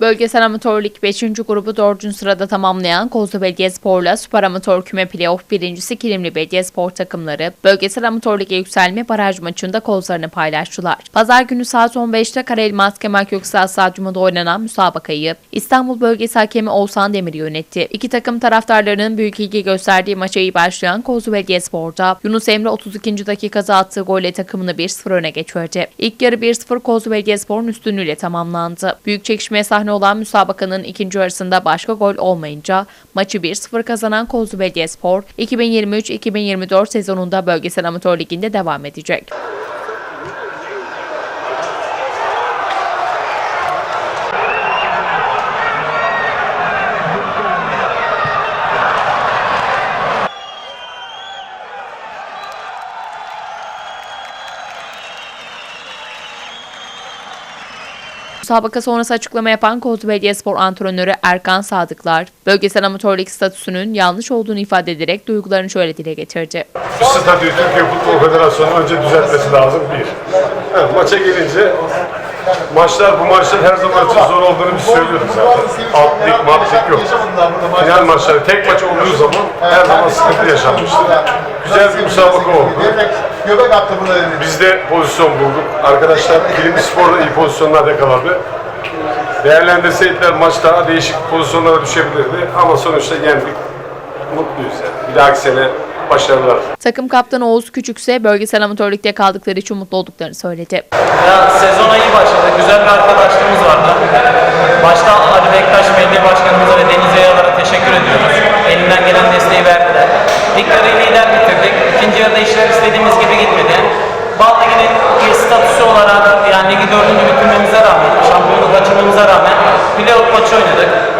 Bölgesel Amatör Lig 5. grubu 4. sırada tamamlayan Kozlu Belediyespor'la Süper Amatör Küme Playoff birincisi Kilimli Belediyespor takımları Bölgesel Amatör Lig'e yükselme baraj maçında kozlarını paylaştılar. Pazar günü saat 15'te Karaelmaz Kemal Köksal Stadyumunda oynanan müsabakayı İstanbul Bölgesi Hakemi Oğuzhan Demir yönetti. İki takım taraftarlarının büyük ilgi gösterdiği maça iyi başlayan Kozlu Belediyespor'da Yunus Emre 32. dakikada attığı golle takımını 1-0 öne geçirdi. İlk yarı 1-0 Kozlu Belediyespor'un üstünlüğüyle tamamlandı. Büyük çekişmeye sahne olan müsabakanın ikinci yarısında başka gol olmayınca maçı 1-0 kazanan Kozlu Belediyespor 2023-2024 sezonunda Bölgesel Amatör Ligi'nde devam edecek. Müsabaka sonrası açıklama yapan Kozlu Belediyespor antrenörü Erkan Sadıklar, bölgesel amatör lig statüsünün yanlış olduğunu ifade ederek duygularını şöyle dile getirdi. Statüyü Türkiye Futbol Federasyonu önce düzeltmesi lazım bir. Evet, maça gelince maçlar bu maçlar her zaman için zor olduğunu biz söylüyoruz zaten. Alt lig, mat lig yok. Final maçları tek maç olduğu zaman her zaman sıkıntı yaşanmıştır. Güzel bir müsabaka oldu. Göbek attı bunu dedi. Biz de pozisyon bulduk. Arkadaşlar Kilimli Spor'da iyi pozisyonlar yakaladı. Değerlendirseydiler maç daha değişik pozisyonlara düşebilirdi ama sonuçta yendik. Mutluyuz yani. Bir dahaki sene başarılar. Takım kaptanı Oğuz Küçük ise bölgesel amatör ligde kaldıkları için mutlu olduklarını söyledi. Ya sezona iyi başladı. Güzel bir arkadaşlığımız vardı. Başta Ali Bektaş Belediye Başkanımıza ve Deniz Yayalar'a teşekkür ediyoruz. Elinden gelen desteği verdiler. Yarıyı lider bitirdik. İkinci yarıda işler istediğimiz gibi gitmedi. Baldagi'nin statüsü olarak yani ligi dördüncü bitirmemize rağmen, şampiyonluk kaçırmamıza rağmen playoff maçı oynadık.